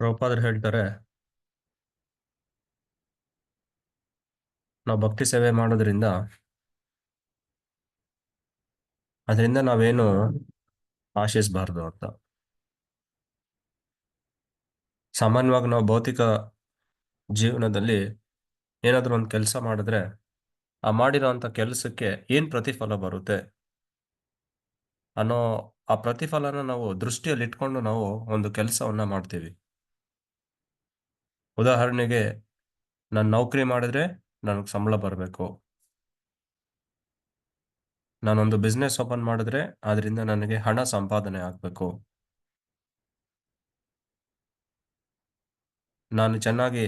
ಪ್ರಭುಪಾದರು ಹೇಳ್ತಾರೆ, ನಾವು ಭಕ್ತಿ ಸೇವೆ ಮಾಡೋದ್ರಿಂದ, ಅದರಿಂದ ನಾವೇನು ಆಶಿಸಬಾರ್ದು ಅಂತ. ಸಾಮಾನ್ಯವಾಗಿ ನಾವು ಭೌತಿಕ ಜೀವನದಲ್ಲಿ ಏನಾದರೂ ಒಂದು ಕೆಲಸ ಮಾಡಿದ್ರೆ, ಆ ಮಾಡಿರೋಂಥ ಕೆಲಸಕ್ಕೆ ಏನು ಪ್ರತಿಫಲ ಬರುತ್ತೆ ಅನ್ನೋ ಆ ಪ್ರತಿಫಲನ ನಾವು ದೃಷ್ಟಿಯಲ್ಲಿ ಇಟ್ಕೊಂಡು ನಾವು ಒಂದು ಕೆಲಸವನ್ನ ಮಾಡ್ತೀವಿ. ಉದಾಹರಣೆಗೆ ನಾನು ನೌಕರಿ ಮಾಡಿದ್ರೆ ನನಗೆ ಸಂಬಳ ಬರಬೇಕು. ನಾನೊಂದು ಬಿಸ್ನೆಸ್ ಓಪನ್ ಮಾಡಿದ್ರೆ ಅದರಿಂದ ನನಗೆ ಹಣ ಸಂಪಾದನೆ ಆಗಬೇಕು. ನಾನು ಚೆನ್ನಾಗಿ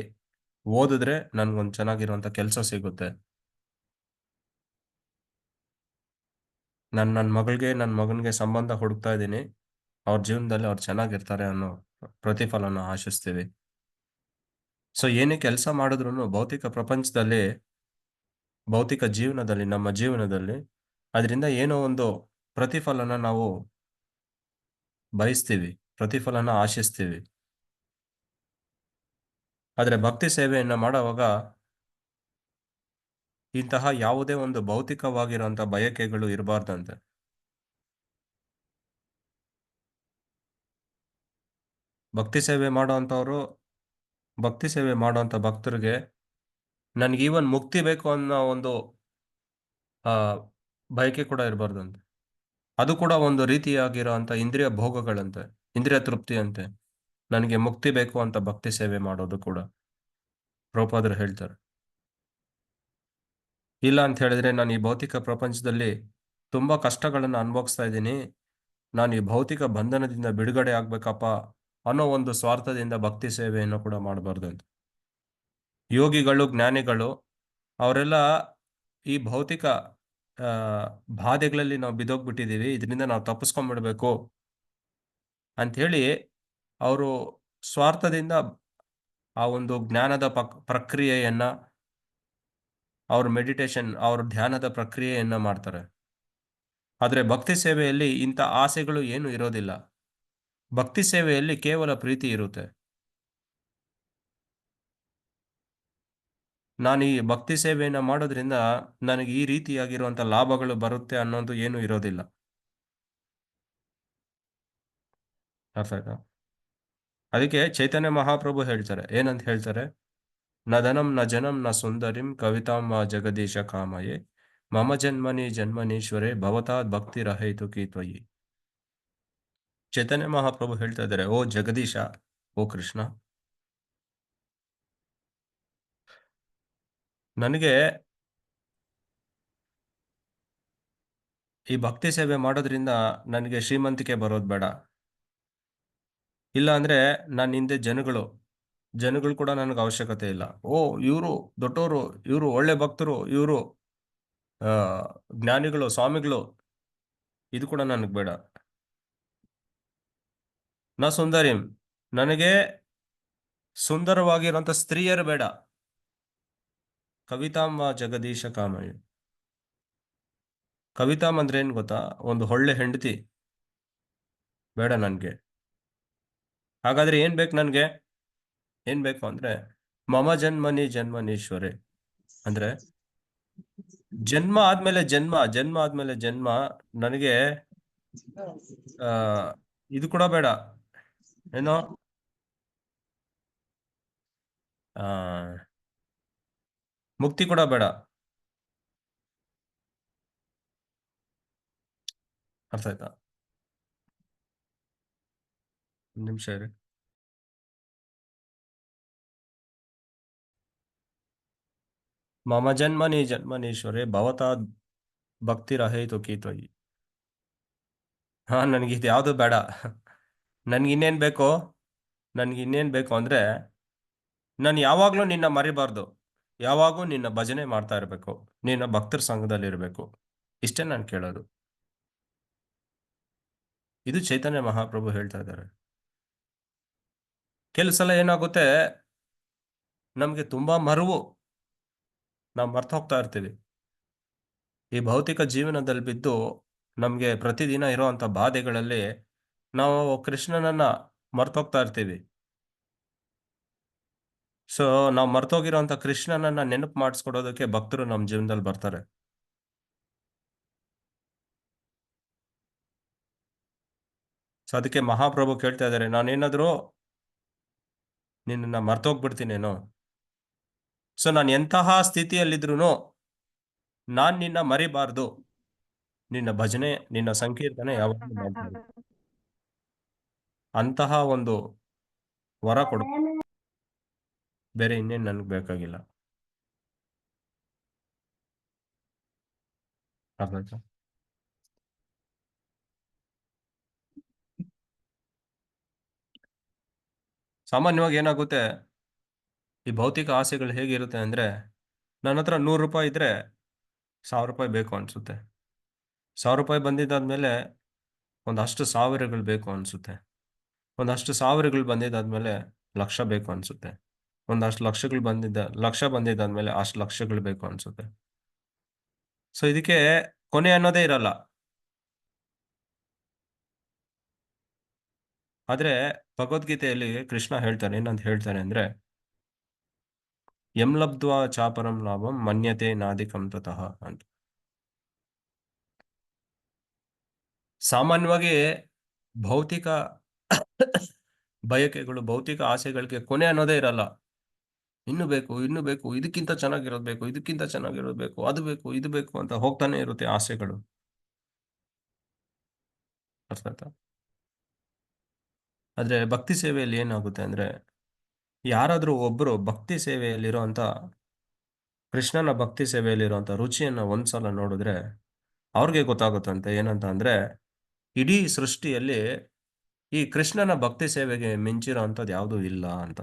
ಓದಿದ್ರೆ ನನಗೊಂದು ಚೆನ್ನಾಗಿರುವಂಥ ಕೆಲಸ ಸಿಗುತ್ತೆ. ನಾನು ನನ್ನ ಮಗಳಿಗೆ ನನ್ನ ಮಗನಿಗೆ ಸಂಬಂಧ ಹುಡುಕ್ತಾ ಇದ್ದೀನಿ. ಅವ್ರ ಜೀವನದಲ್ಲಿ ಅವ್ರು ಚೆನ್ನಾಗಿರ್ತಾರೆ ಅನ್ನೋ ಪ್ರತಿಫಲನ ಆಶಿಸ್ತೀವಿ. ಸೊ ಏನೇ ಕೆಲಸ ಮಾಡಿದ್ರು ಭೌತಿಕ ಪ್ರಪಂಚದಲ್ಲಿ, ಭೌತಿಕ ಜೀವನದಲ್ಲಿ, ನಮ್ಮ ಜೀವನದಲ್ಲಿ ಅದರಿಂದ ಏನೋ ಒಂದು ಪ್ರತಿಫಲನ ನಾವು ಬಯಸ್ತೀವಿ, ಪ್ರತಿಫಲನ ಆಶಿಸ್ತೀವಿ. ಆದರೆ ಭಕ್ತಿ ಸೇವೆಯನ್ನು ಮಾಡುವಾಗ ಇಂತಹ ಯಾವುದೇ ಒಂದು ಭೌತಿಕವಾಗಿರುವಂತಹ ಬಯಕೆಗಳು ಇರಬಾರ್ದಂತೆ. ಭಕ್ತಿ ಸೇವೆ ಮಾಡೋವಂಥವ್ರು ಭಕ್ತಿ ಸೇವೆ ಮಾಡೋವಂಥ ಭಕ್ತರಿಗೆ ನನಗೆ ಈವನ್ ಮುಕ್ತಿ ಬೇಕು ಅನ್ನೋ ಒಂದು ಬಯಕೆ ಕೂಡ ಇರಬಾರ್ದಂತೆ ಅದು ಕೂಡ ಒಂದು ರೀತಿಯಾಗಿರೋಂಥ ಇಂದ್ರಿಯ ಭೋಗಗಳಂತೆ, ಇಂದ್ರಿಯ ತೃಪ್ತಿ ಅಂತೆ. ನನಗೆ ಮುಕ್ತಿ ಬೇಕು ಅಂತ ಭಕ್ತಿ ಸೇವೆ ಮಾಡೋದು ಕೂಡ. ಪ್ರಭುಪಾದರು ಹೇಳ್ತಾರೆ. ಇಲ್ಲ ಅಂತ ಹೇಳಿದ್ರೆ ನಾನು ಈ ಭೌತಿಕ ಪ್ರಪಂಚದಲ್ಲಿ ತುಂಬಾ ಕಷ್ಟಗಳನ್ನು ಅನುಭವಿಸ್ತಾ ಇದ್ದೀನಿ. ನಾನು ಈ ಭೌತಿಕ ಬಂಧನದಿಂದ ಬಿಡುಗಡೆ ಆಗ್ಬೇಕಪ್ಪ ಅನ್ನೋ ಒಂದು ಸ್ವಾರ್ಥದಿಂದ ಭಕ್ತಿ ಸೇವೆಯನ್ನು ಕೂಡ ಮಾಡಬಾರ್ದು ಅಂತ. ಯೋಗಿಗಳು, ಜ್ಞಾನಿಗಳು, ಅವರೆಲ್ಲ ಈ ಭೌತಿಕ ಬಾಧೆಗಳಲ್ಲಿ ನಾವು ಬಿದ್ದೋಗ್ಬಿಟ್ಟಿದ್ದೀವಿ, ಇದರಿಂದ ನಾವು ತಪ್ಪಿಸ್ಕೊಂಡ್ಬಿಡ್ಬೇಕು ಅಂಥೇಳಿ ಅವರು ಸ್ವಾರ್ಥದಿಂದ ಆ ಒಂದು ಜ್ಞಾನದ ಪಕ್, ಪ್ರಕ್ರಿಯೆಯನ್ನ ಅವ್ರ ಮೆಡಿಟೇಷನ್ ಅವ್ರ ಧ್ಯಾನದ ಪ್ರಕ್ರಿಯೆಯನ್ನ ಮಾಡ್ತಾರೆ. ಆದರೆ ಭಕ್ತಿ ಸೇವೆಯಲ್ಲಿ ಇಂಥ ಆಸೆಗಳು ಏನು ಇರೋದಿಲ್ಲ. ಭಕ್ತಿ ಸೇವೆಯಲ್ಲಿ ಕೇವಲ ಪ್ರೀತಿ ಇರುತ್ತೆ. ನಾನು ಈ ಭಕ್ತಿ ಸೇವೆಯನ್ನ ಮಾಡೋದ್ರಿಂದ ನನಗೆ ಈ ರೀತಿಯಾಗಿರುವಂಥ ಲಾಭಗಳು ಬರುತ್ತೆ ಅನ್ನೋದು ಏನು ಇರೋದಿಲ್ಲ. ಅರ್ಥ ಆಯ್ತಾ? ಅದಕ್ಕೆ ಚೈತನ್ಯ ಮಹಾಪ್ರಭು ಹೇಳ್ತಾರೆ. ಏನಂತ ಹೇಳ್ತಾರೆ? ನ ಧನಂ ನ ಜನಂ ನ ಸುಂದರಿಂ ಕವಿತಾಂ ವಾ ಜಗದೀಶ ಕಾಮಯೇ. ಮಮ ಜನ್ಮನಿ ಜನ್ಮನೀಶ್ವರೇ ಭವತಾ ಭಕ್ತಿ ರಹೈತು ಕಿ ತ್ವಯಿ ಚೈತನ್ಯ ಮಹಾಪ್ರಭು ಹೇಳ್ತಾ ಇದ್ದಾರೆ, ಓ ಜಗದೀಶ, ಓ ಕೃಷ್ಣ. ನನಗೆ ಈ ಭಕ್ತಿ ಸೇವೆ ಮಾಡೋದ್ರಿಂದ ನನಗೆ ಶ್ರೀಮಂತಿಕೆ ಬರೋದು ಬೇಡ. ಇಲ್ಲ ಅಂದ್ರೆ ನನ್ನ ಹಿಂದೆ ಜನಗಳು ಜನಗಳು ಕೂಡ ನನಗೆ ಅವಶ್ಯಕತೆ ಇಲ್ಲ. ಓ, ಇವರು ದೊಡ್ಡವರು ಇವರು ಒಳ್ಳೆ ಭಕ್ತರು, ಇವರು ಜ್ಞಾನಿಗಳು, ಸ್ವಾಮಿಗಳು, ಇದು ಕೂಡ ನನಗೆ ಬೇಡ. ನ ಸುಂದರಿಂ ನನಗೆ ಸುಂದರವಾಗಿರುವಂತ ಸ್ತ್ರೀಯರು ಬೇಡ. ಕವಿತಾಂಬ ಜಗದೀಶ ಕಾಮಯ್ಯ ಕವಿತಾಂ ಅಂದ್ರೆ ಏನ್ ಗೊತ್ತಾ? ಒಂದು ಒಳ್ಳೆ ಹೆಂಡತಿ. ಬೇಡ ನನ್ಗೆ. ಹಾಗಾದ್ರೆ ಏನ್ ಬೇಕು ನನ್ಗೆ? ಏನ್ ಬೇಕು ಅಂದ್ರೆ, ಮಮ ಜನ್ಮನಿ ಜನ್ಮನೀಶ್ವರೇ. ಅಂದ್ರೆ, ಜನ್ಮ ಆದ್ಮೇಲೆ ಜನ್ಮ ಜನ್ಮ ಆದ್ಮೇಲೆ ಜನ್ಮ, ನನಗೆ, ಆ, ಇದು ಕೂಡ ಬೇಡ. ಏನೋ ಆ ಮುಕ್ತಿ ಕೂಡ ಬೇಡ ಅರ್ಥ ಆಯ್ತಾ ಒಂದ್ ನಿಮಿಷ ಇರಿ ಮಮ ಜನ್ಮನಿ ಜನ್ಮನೀಶ್ವರೇ ಭವತಾ ಭಕ್ತಿ ರಹೇತು ಕೀತ್ವಯಿ ಹಾ ನನಗೆ ಇದು ಯಾವುದು ಬೇಡ ನನ್ಗೆ ಇನ್ನೇನ್ ಬೇಕು? ನನ್ಗೆ ಇನ್ನೇನ್ ಬೇಕು ಅಂದರೆ, ನಾನು ಯಾವಾಗಲೂ ನಿನ್ನ ಮರಿಬಾರ್ದು. ಯಾವಾಗೂ ನಿನ್ನ ಭಜನೆ ಮಾಡ್ತಾ ಇರಬೇಕು. ನಿನ್ನ ಭಕ್ತರ ಸಂಘದಲ್ಲಿ ಇರಬೇಕು. ಇಷ್ಟೇ ನಾನು ಕೇಳೋದು. ಇದು ಚೈತನ್ಯ ಮಹಾಪ್ರಭು ಹೇಳ್ತಾ ಇದ್ದಾರೆ. ಕೆಲವು ಸಲ ಏನಾಗುತ್ತೆ, ನಮಗೆ ತುಂಬಾ ಮರುವು. ನಾವು ಮರ್ತು ಹೋಗ್ತಾ ಇರ್ತೀವಿ. ಈ ಭೌತಿಕ ಜೀವನದಲ್ಲಿ ಬಿದ್ದು ನಮಗೆ ಪ್ರತಿದಿನ ಇರೋವಂಥ ಬಾಧೆಗಳಲ್ಲಿ ನಾವು ಕೃಷ್ಣನನ್ನ ಮರ್ತೋಗ್ತಾ ಇರ್ತೀವಿ. ಸೊ ನಾವು ಮರ್ತೋಗಿರೋಂಥ ಕೃಷ್ಣನನ್ನ ನೆನಪು ಮಾಡಿಸ್ಕೊಡೋದಕ್ಕೆ ಭಕ್ತರು ನಮ್ಮ ಜೀವನದಲ್ಲಿ ಬರ್ತಾರೆ. ಸೊ ಅದಕ್ಕೆ ಮಹಾಪ್ರಭು ಕೇಳ್ತಾ ಇದ್ದಾರೆ, ನಾನೇನಾದ್ರೂ ನಿನ್ನನ್ನ ಮರ್ತೋಗ್ಬಿಡ್ತೀನೇನೋ ಸೊ ನಾನು ಎಂತಹ ಸ್ಥಿತಿಯಲ್ಲಿದ್ರು ನಾನ್ ನಿನ್ನ ಮರಿಬಾರ್ದು. ನಿನ್ನ ಭಜನೆ, ನಿನ್ನ ಸಂಕೀರ್ತನೆ ಮಾಡ್ತಾರೆ ಅಂತಹ ಒಂದು ವರ ಕೊಡು. ಬೇರೆ ಇನ್ನೇನು ನನಗೆ ಬೇಕಾಗಿಲ್ಲ. ಅರ್ಥ ಸಾಮಾನ್ಯವಾಗಿ ಏನಾಗುತ್ತೆ? ಈ ಭೌತಿಕ ಆಸೆಗಳು ಹೇಗಿರುತ್ತೆ ಅಂದ್ರೆ ನನ್ನ ಹತ್ರ ನೂರು ರೂಪಾಯಿ ಇದ್ರೆ ಸಾವಿರ ರೂಪಾಯಿ ಬೇಕು ಅನ್ಸುತ್ತೆ. ಸಾವಿರ ರೂಪಾಯಿ ಬಂದಿದ್ದಾದ್ಮೇಲೆ ಒಂದಷ್ಟು ಸಾವಿರಗಳು ಬೇಕು ಅನ್ಸುತ್ತೆ. ಒಂದಷ್ಟು ಸಾವಿರಗಳು ಬಂದಿದ್ದಾದ್ಮೇಲೆ ಲಕ್ಷ ಬೇಕು ಅನ್ಸುತ್ತೆ. ಒಂದಷ್ಟು ಲಕ್ಷಗಳು ಬಂದಿದ್ದ, ಲಕ್ಷ ಬಂದಿದ್ದಾದ್ಮೇಲೆ ಅಷ್ಟು ಲಕ್ಷಗಳು ಬೇಕು ಅನ್ಸುತ್ತೆ. ಸೊ ಇದಕ್ಕೆ ಕೊನೆ ಅನ್ನೋದೇ ಇರಲ್ಲ. ಆದ್ರೆ ಭಗವದ್ಗೀತೆಯಲ್ಲಿ ಕೃಷ್ಣ ಹೇಳ್ತಾರೆ ಏನಂತ ಹೇಳ್ತಾರೆ ಅಂದ್ರೆ ಎಂ ಲಬ್ಧ್ವಾ ಚಾಪರಂ ಲಾಭಂ ಮನ್ಯತೆ ನಾದಿಕಂ ತತಃ ಅಂತ. ಸಾಮಾನ್ಯವಾಗಿ ಭೌತಿಕ ಬಯಕೆಗಳು, ಭೌತಿಕ ಆಸೆಗಳಿಗೆ ಕೊನೆ ಅನ್ನೋದೇ ಇರಲ್ಲ. ಇನ್ನು ಬೇಕು ಇನ್ನು ಬೇಕು, ಇದಕ್ಕಿಂತ ಚೆನ್ನಾಗಿರೋದು ಬೇಕು, ಇದಕ್ಕಿಂತ ಚೆನ್ನಾಗಿರೋದ್ಬೇಕು ಅದು ಬೇಕು, ಇದು ಬೇಕು ಅಂತ ಹೋಗ್ತಾನೆ ಇರುತ್ತೆ ಆಸೆಗಳು. ಅರ್ಥ ಆಯ್ತಾ? ಆದ್ರೆ ಭಕ್ತಿ ಸೇವೆಯಲ್ಲಿ ಏನಾಗುತ್ತೆ ಅಂದ್ರೆ, ಯಾರಾದ್ರೂ ಒಬ್ರು ಭಕ್ತಿ ಸೇವೆಯಲ್ಲಿರುವಂತ ಕೃಷ್ಣನ ಭಕ್ತಿ ಸೇವೆಯಲ್ಲಿರುವಂತ ರುಚಿಯನ್ನ ಒಂದ್ಸಲ ನೋಡಿದ್ರೆ ಅವ್ರಿಗೆ ಗೊತ್ತಾಗುತ್ತಂತೆ ಏನಂತ ಅಂದ್ರೆ, ಇಡೀ ಸೃಷ್ಟಿಯಲ್ಲಿ ಈ ಕೃಷ್ಣನ ಭಕ್ತಿ ಸೇವೆಗೆ ಮಿಂಚಿರೋ ಅಂಥದ್ದು ಯಾವುದೂ ಇಲ್ಲ ಅಂತ.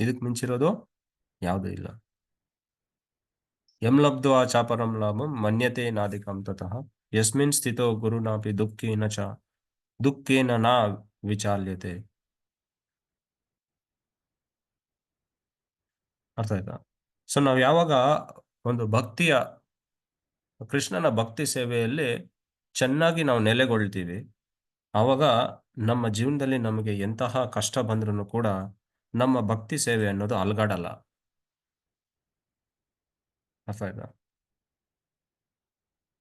ಇದಕ್ಕೆ ಮಿಂಚಿರೋದು ಯಾವುದೂ ಇಲ್ಲ. ಎಂ ಆ ಚಾಪರಂ ಲಾಭಂ ಮನ್ಯತೆ ನಾಧಿಕಂ ತತಃ ಯಸ್ಮಿನ್ ಸ್ಥಿತೋ ಗುರುನಾಪಿ ದುಃಖೇನ ಚ ದುಃಖೇನ ನಾ ವಿಚಾಲ್ಯತೆ. ಅರ್ಥ ಆಯ್ತಾ? ಸೊ ನಾವು ಯಾವಾಗ ಒಂದು ಭಕ್ತಿಯ ಕೃಷ್ಣನ ಭಕ್ತಿ ಸೇವೆಯಲ್ಲಿ ಚೆನ್ನಾಗಿ ನಾವು ನೆಲೆಗೊಳ್ತೀವಿ. ಆವಾಗ ನಮ್ಮ ಜೀವನದಲ್ಲಿ ನಮಗೆ ಎಂತಹ ಕಷ್ಟ ಬಂದ್ರೂ ಕೂಡ ನಮ್ಮ ಭಕ್ತಿ ಸೇವೆ ಅನ್ನೋದು ಅಲ್ಗಾಡಲ್ಲ. ಅರ್ಥ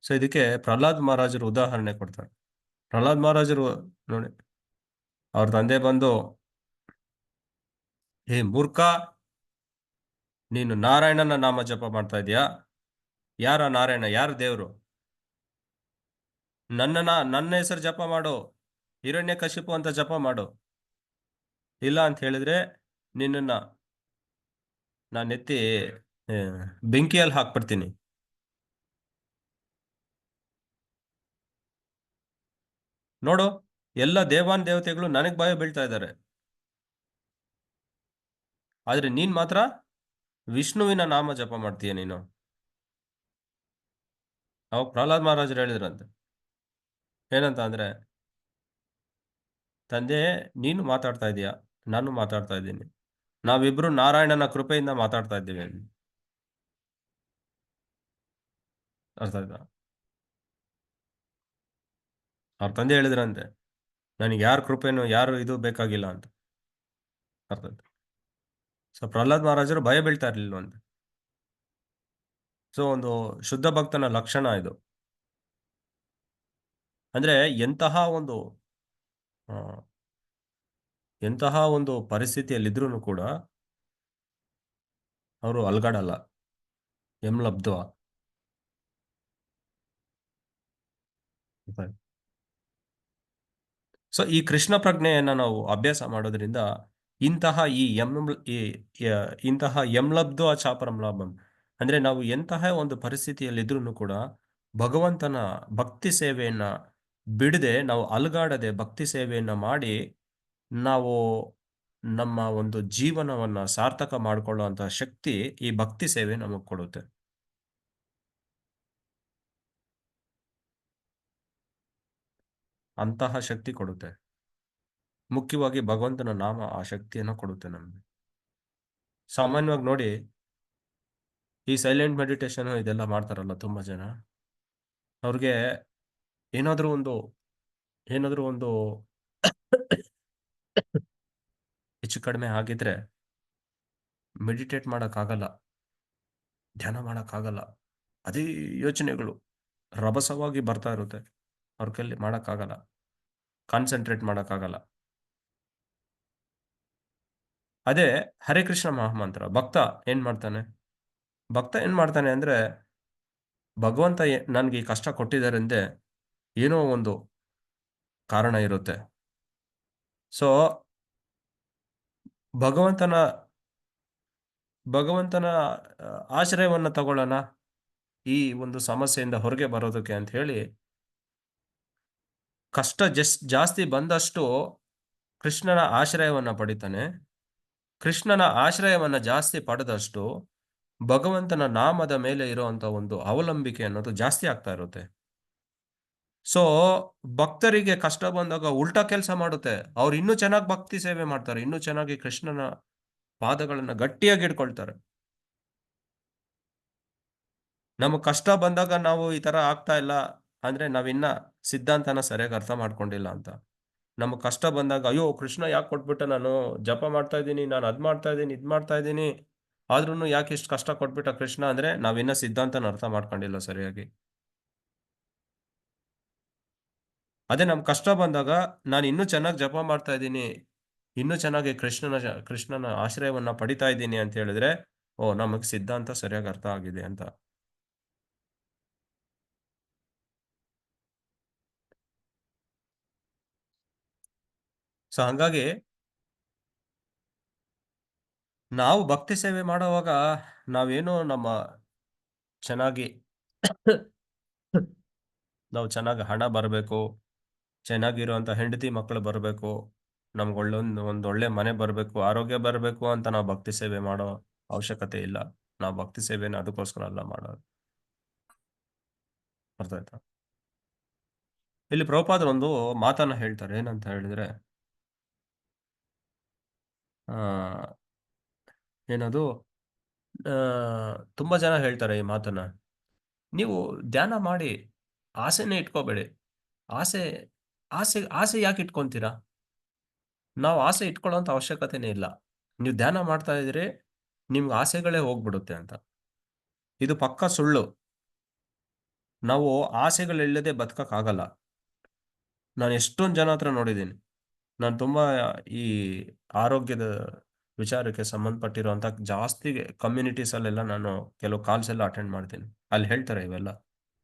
ಸೊ ಇದಕ್ಕೆ ಪ್ರಹ್ಲಾದ್ ಮಹಾರಾಜರು ಉದಾಹರಣೆ ಕೊಡ್ತಾರೆ. ಪ್ರಹ್ಲಾದ್ ಮಹಾರಾಜರು ನೋಡಿ, ಅವ್ರ ತಂದೆ ಬಂದು, ಹೇ ಮೂರ್ಖ! ನೀನು ನಾರಾಯಣನ ನಾಮ ಜಪ ಮಾಡ್ತಾ ಇದೀಯಾ? ಯಾರ ನಾರಾಯಣ? ಯಾರ ದೇವ್ರು? ನನ್ನನ, ನನ್ನ ಹೆಸರು ಜಪ ಮಾಡು. ಹಿರಣ್ಯ ಕಶಿಪು ಅಂತ ಜಪ ಮಾಡು. ಇಲ್ಲ ಅಂತ ಹೇಳಿದ್ರೆ ನಿನ್ನನ್ನ ನಾನು ಎತ್ತಿ ಬೆಂಕಿಯಲ್ಲಿ ಹಾಕ್ಬಿಡ್ತೀನಿ. ನೋಡು, ಎಲ್ಲ ದೇವಾನ್ ದೇವತೆಗಳು ನನಗೆ ಭಯ ಬೀಳ್ತಾ ಇದ್ದಾರೆ. ಆದ್ರೆ ನೀನ್ ಮಾತ್ರ ವಿಷ್ಣುವಿನ ನಾಮ ಜಪ ಮಾಡ್ತೀಯ ನೀನು. ಅವಾಗ ಪ್ರಹ್ಲಾದ್ ಮಹಾರಾಜರು ಹೇಳಿದ್ರಂತೆ. ಏನಂತ ಅಂದರೆ, ತಂದೆ, ನೀನು ಮಾತಾಡ್ತಾ ಇದೀಯ? ನಾನು ಮಾತಾಡ್ತಾ ಇದ್ದೀನಿ. ನಾವಿಬ್ರು ನಾರಾಯಣನ ಕೃಪೆಯಿಂದ ಮಾತಾಡ್ತಾ ಇದ್ದೀವಿ ಅರ್ಥ ಆಯ್ತಾ? ಅವ್ರ ತಂದೆ ಹೇಳಿದ್ರಂತೆ, ನನಗೆ ಯಾರ ಕೃಪೆನೂ, ಯಾರು ಇದು ಬೇಕಾಗಿಲ್ಲ ಅಂತ. ಅರ್ಥ ಆಯ್ತು? ಸೊ ಪ್ರಹ್ಲಾದ್ ಮಹಾರಾಜರು ಭಯ ಬೀಳ್ತಾ ಇರ್ಲಿಲ್ಲ ಅಂತ ಸೊ ಒಂದು ಶುದ್ಧ ಭಕ್ತನ ಲಕ್ಷಣ ಇದು. ಅಂದ್ರೆ ಎಂತಹ ಒಂದು ಎಂತಹ ಒಂದು ಪರಿಸ್ಥಿತಿಯಲ್ಲಿದ್ರೂ ಕೂಡ ಅವರು ಅಲ್ಗಾಡಲ್ಲ. ಎಂ ಲಬ್ಧ್ವ ಸೊ ಈ ಕೃಷ್ಣ ಪ್ರಜ್ಞೆಯನ್ನ ನಾವು ಅಭ್ಯಾಸ ಮಾಡೋದ್ರಿಂದ ಇಂತಹ ಈ ಎಂ ಇಂತಹ ಎಂ ಲಬ್ಧ್ವ ಚಾಪರಂ ಲಾಭಂ. ಅಂದ್ರೆ ನಾವು ಎಂತಹ ಒಂದು ಪರಿಸ್ಥಿತಿಯಲ್ಲಿದ್ರೂ ಕೂಡ ಭಗವಂತನ ಭಕ್ತಿ ಸೇವೆಯನ್ನ ಬಿಡದೆ ನಾವು ಅಲುಗಾಡದೆ ಭಕ್ತಿ ಸೇವೆಯನ್ನು ಮಾಡಿ ನಾವು ನಮ್ಮ ಒಂದು ಜೀವನವನ್ನ ಸಾರ್ಥಕ ಮಾಡಿಕೊಳ್ಳುವಂತಹ ಶಕ್ತಿ ಈ ಭಕ್ತಿ ಸೇವೆ ನಮಗೆ ಕೊಡುತ್ತೆ. ಅಂತಹ ಶಕ್ತಿ ಕೊಡುತ್ತೆ. ಮುಖ್ಯವಾಗಿ ಭಗವಂತನ ನಾಮ ಆ ಶಕ್ತಿಯನ್ನು ಕೊಡುತ್ತೆ ನಮಗೆ. ಸಾಮಾನ್ಯವಾಗಿ ನೋಡಿ ಈ ಸೈಲೆಂಟ್ ಮೆಡಿಟೇಷನ್ ಇದೆಲ್ಲ ಮಾಡ್ತಾರಲ್ಲ ತುಂಬಾ ಜನ. ಅವ್ರಿಗೆ ಏನಾದ್ರೂ ಒಂದು, ಏನಾದರೂ ಒಂದು ಹೆಚ್ಚು ಕಡಿಮೆ ಆಗಿದ್ರೆ ಮೆಡಿಟೇಟ್ ಮಾಡೋಕ್ಕಾಗಲ್ಲ, ಧ್ಯಾನ ಮಾಡೋಕ್ಕಾಗಲ್ಲ, ಅದೇ ಯೋಚನೆಗಳು ರಭಸವಾಗಿ ಬರ್ತಾ ಇರುತ್ತೆ. ಅವ್ರ ಕೈಲಿ ಮಾಡೋಕ್ಕಾಗಲ್ಲ, ಕಾನ್ಸಂಟ್ರೇಟ್ ಮಾಡೋಕ್ಕಾಗಲ್ಲ. ಅದೇ ಹರೇ ಕೃಷ್ಣ ಮಹಾಮಂತ್ರ, ಭಕ್ತ ಏನ್ ಮಾಡ್ತಾನೆ? ಭಕ್ತ ಏನ್ ಮಾಡ್ತಾನೆ ಅಂದ್ರೆ ಭಗವಂತ ನನ್ಗೆ ಈ ಕಷ್ಟ ಕೊಟ್ಟಿದ್ದಾರೆಂದೇ ಏನೋ ಒಂದು ಕಾರಣ ಇರುತ್ತೆ. ಸೊ ಭಗವಂತನ ಭಗವಂತನ ಆಶ್ರಯವನ್ನ ತಗೊಳ್ಳೋಣ ಈ ಒಂದು ಸಮಸ್ಯೆಯಿಂದ ಹೊರಗೆ ಬರೋದಕ್ಕೆ ಅಂತ ಹೇಳಿ ಕಷ್ಟ ಜಸ್, ಜಾಸ್ತಿ ಬಂದಷ್ಟು ಕೃಷ್ಣನ ಆಶ್ರಯವನ್ನ ಪಡಿತಾನೆ. ಕೃಷ್ಣನ ಆಶ್ರಯವನ್ನ ಜಾಸ್ತಿ ಪಡೆದಷ್ಟು ಭಗವಂತನ ನಾಮದ ಮೇಲೆ ಇರುವಂತ ಒಂದು ಅವಲಂಬಿಕೆ ಅನ್ನೋದು ಜಾಸ್ತಿ ಆಗ್ತಾ ಇರುತ್ತೆ. ಸೊ ಭಕ್ತರಿಗೆ ಕಷ್ಟ ಬಂದಾಗ ಉಲ್ಟಾ ಕೆಲಸ ಮಾಡುತ್ತೆ. ಅವ್ರು ಇನ್ನೂ ಚೆನ್ನಾಗಿ ಭಕ್ತಿ ಸೇವೆ ಮಾಡ್ತಾರೆ. ಇನ್ನೂ ಚೆನ್ನಾಗಿ ಕೃಷ್ಣನ ಪಾದಗಳನ್ನ ಗಟ್ಟಿಯಾಗಿ ಇಟ್ಕೊಳ್ತಾರೆ ನಮಗ್ ಕಷ್ಟ ಬಂದಾಗ ನಾವು ಈ ತರ ಆಗ್ತಾ ಇಲ್ಲ ಅಂದ್ರೆ ನಾವಿನ್ನ ಸಿದ್ಧಾಂತನ ಸರಿಯಾಗಿ ಅರ್ಥ ಮಾಡ್ಕೊಂಡಿಲ್ಲ ಅಂತ. ನಮಗ್ ಕಷ್ಟ ಬಂದಾಗ, ಅಯ್ಯೋ, ಕೃಷ್ಣ ಯಾಕೆ ಕೊಟ್ಬಿಟ್ಟ ನಾನು? ಜಪ ಮಾಡ್ತಾ ಇದ್ದೀನಿ, ನಾನು ಅದ್ ಮಾಡ್ತಾ ಇದ್ದೀನಿ, ಇದ್ ಮಾಡ್ತಾ ಇದ್ದೀನಿ. ಆದ್ರೂ ಯಾಕೆ ಇಷ್ಟು ಕಷ್ಟ ಕೊಟ್ಬಿಟ್ಟ ಕೃಷ್ಣ? ಅಂದ್ರೆ ನಾವಿನ್ನ ಸಿದ್ಧಾಂತನ ಅರ್ಥ ಮಾಡ್ಕೊಂಡಿಲ್ಲ ಸರಿಯಾಗಿ. ಅದೇ ನಮ್ ಕಷ್ಟ ಬಂದಾಗ ನಾನು ಇನ್ನೂ ಚೆನ್ನಾಗಿ ಜಪ ಮಾಡ್ತಾ ಇದ್ದೀನಿ. ಇನ್ನೂ ಚೆನ್ನಾಗಿ ಕೃಷ್ಣನ ಕೃಷ್ಣನ ಆಶ್ರಯವನ್ನ ಪಡಿತಾ ಇದ್ದೀನಿ ಅಂತ ಹೇಳಿದ್ರೆ, ಓ, ನಮಗ್ ಸಿದ್ಧಾಂತ ಸರಿಯಾಗಿ ಅರ್ಥ ಆಗಿದೆ ಅಂತ. ಸೊ, ಹಂಗಾಗಿ ನಾವು ಭಕ್ತಿ ಸೇವೆ ಮಾಡುವಾಗ ನಾವೇನೋ ನಮ್ಮ ಚೆನ್ನಾಗಿ, ನಾವು ಚೆನ್ನಾಗಿ ಹಣ ಬರಬೇಕು. ಚೆನ್ನಾಗಿರುವಂತ ಹೆಂಡತಿ ಮಕ್ಕಳು ಬರಬೇಕು, ನಮ್ಗೆ ಒಳ್ಳೊಂದು ಒಂದು ಒಳ್ಳೆ ಮನೆ ಬರಬೇಕು, ಆರೋಗ್ಯ ಬರಬೇಕು ಅಂತ ನಾವು ಭಕ್ತಿ ಸೇವೆ ಮಾಡೋ ಅವಶ್ಯಕತೆ ಇಲ್ಲ. ನಾವು ಭಕ್ತಿ ಸೇವೆನ ಅದಕ್ಕೋಸ್ಕರ ಅಲ್ಲ ಮಾಡೋದು. ಅರ್ಥ ಆಯ್ತಾ? ಇಲ್ಲಿ ಪ್ರಭುಪಾದ್ರ ಒಂದು ಮಾತನ್ನ ಹೇಳ್ತಾರೆ. ಏನಂತ ಹೇಳಿದ್ರೆ, ಆ, ಏನದು? ತುಂಬಾ ಜನ ಹೇಳ್ತಾರೆ ಈ ಮಾತನ್ನ. ನೀವು ಧ್ಯಾನ ಮಾಡಿ, ಆಸೆನೇ ಇಟ್ಕೋಬೇಡಿ. ಆಸೆ ಆಸೆ ಆಸೆ ಯಾಕೆ ಇಟ್ಕೊಂತೀರಾ? ನಾವು ಆಸೆ ಇಟ್ಕೊಳ್ಳೋಂಥ ಅವಶ್ಯಕತೆನೇ ಇಲ್ಲ. ನೀವು ಧ್ಯಾನ ಮಾಡ್ತಾ ಇದ್ರೆ ನಿಮ್ಗೆ ಆಸೆಗಳೇ ಹೋಗ್ಬಿಡುತ್ತೆ ಅಂತ. ಇದು ಪಕ್ಕ ಸುಳ್ಳು. ನಾವು ಆಸೆಗಳಿಲ್ಲದೆ ಬದುಕಕ್ಕಾಗಲ್ಲ. ನಾನು ಎಷ್ಟೊಂದು ಜನ ಹತ್ರ ನೋಡಿದ್ದೀನಿ. ನಾನು ತುಂಬ ಈ ಆರೋಗ್ಯದ ವಿಚಾರಕ್ಕೆ ಸಂಬಂಧಪಟ್ಟಿರುವಂತ ಜಾಸ್ತಿ ಕಮ್ಯುನಿಟೀಸ್ ಅಲ್ಲೆಲ್ಲ ನಾನು ಕೆಲವು ಕಾಲ್ಸ್ ಎಲ್ಲ ಅಟೆಂಡ್ ಮಾಡ್ತೀನಿ. ಅಲ್ಲಿ ಹೇಳ್ತಾರೆ ಇವೆಲ್ಲ.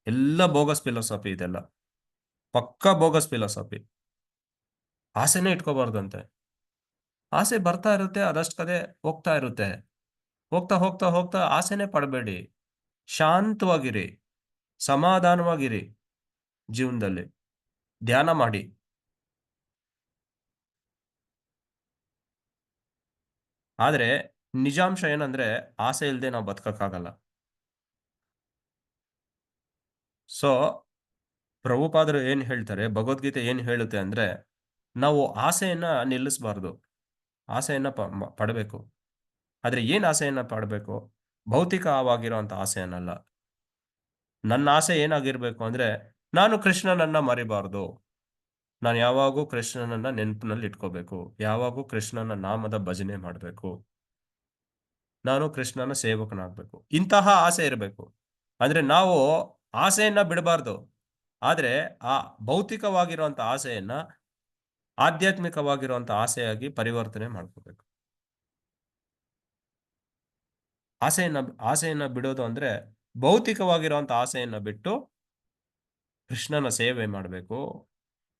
ಎಲ್ಲ ಬೋಗಸ್ ಫಿಲಾಸಫಿ ಇದೆಲ್ಲ. ಪಕ್ಕಾ ಬೋಗಸ್ ಫಿಲಾಸಫಿ. ಆಸೆನೇ ಇಟ್ಕೋಬಾರ್ದಂತೆ. ಆಸೆ ಬರ್ತಾ ಇರುತ್ತೆ, ಅದಷ್ಟು ಕದೆ ಹೋಗ್ತಾ ಇರುತ್ತೆ. ಹೋಗ್ತಾ ಹೋಗ್ತಾ ಹೋಗ್ತಾ ಆಸೆನೆ ಪಡಬೇಡಿ. ಶಾಂತವಾಗಿರಿ. ಸಮಾಧಾನವಾಗಿರಿ ಜೀವನದಲ್ಲಿ. ಧ್ಯಾನ ಮಾಡಿ. ಆದ್ರೆ ನಿಜಾಂಶ ಏನಂದ್ರೆ ಆಸೆ ಇಲ್ಲದೆ ನಾವು ಬದುಕಕ್ಕಾಗಲ್ಲ. ಸೊ ಪ್ರಭುಪಾದರು ಏನ್ ಹೇಳ್ತಾರೆ, ಭಗವದ್ಗೀತೆ ಏನ್ ಹೇಳುತ್ತೆ ಅಂದ್ರೆ, ನಾವು ಆಸೆಯನ್ನ ನಿಲ್ಲಿಸಬಾರ್ದು. ಆಸೆಯನ್ನ ಪಡಬೇಕು. ಆದ್ರೆ ಏನ್ ಆಸೆಯನ್ನ ಪಡಬೇಕು? ಭೌತಿಕವಾಗಿರುವಂತ ಆಸೆಯನ್ನಲ್ಲ. ನನ್ನ ಆಸೆ ಏನಾಗಿರ್ಬೇಕು ಅಂದ್ರೆ, ನಾನು ಕೃಷ್ಣನನ್ನ ಮರಿಬಾರ್ದು. ನಾನು ಯಾವಾಗೂ ಕೃಷ್ಣನನ್ನ ನೆನಪಿನಲ್ಲಿ ಇಟ್ಕೋಬೇಕು. ಯಾವಾಗೂ ಕೃಷ್ಣನ ನಾಮದ ಭಜನೆ ಮಾಡಬೇಕು. ನಾನು ಕೃಷ್ಣನ ಸೇವಕನಾಗಬೇಕು. ಇಂತಹ ಆಸೆ ಇರಬೇಕು. ಅಂದ್ರೆ ನಾವು ಆಸೆಯನ್ನ ಬಿಡಬಾರ್ದು. ಆದ್ರೆ ಆ ಭೌತಿಕವಾಗಿರುವಂತ ಆಸೆಯನ್ನ ಆಧ್ಯಾತ್ಮಿಕವಾಗಿರುವಂತ ಆಸೆಯಾಗಿ ಪರಿವರ್ತನೆ ಮಾಡ್ಕೋಬೇಕು. ಆಸೆಯನ್ನ ಆಸೆಯನ್ನ ಬಿಡೋದು ಅಂದ್ರೆ ಭೌತಿಕವಾಗಿರುವಂತ ಆಸೆಯನ್ನ ಬಿಟ್ಟು ಕೃಷ್ಣನ ಸೇವೆ ಮಾಡಬೇಕು,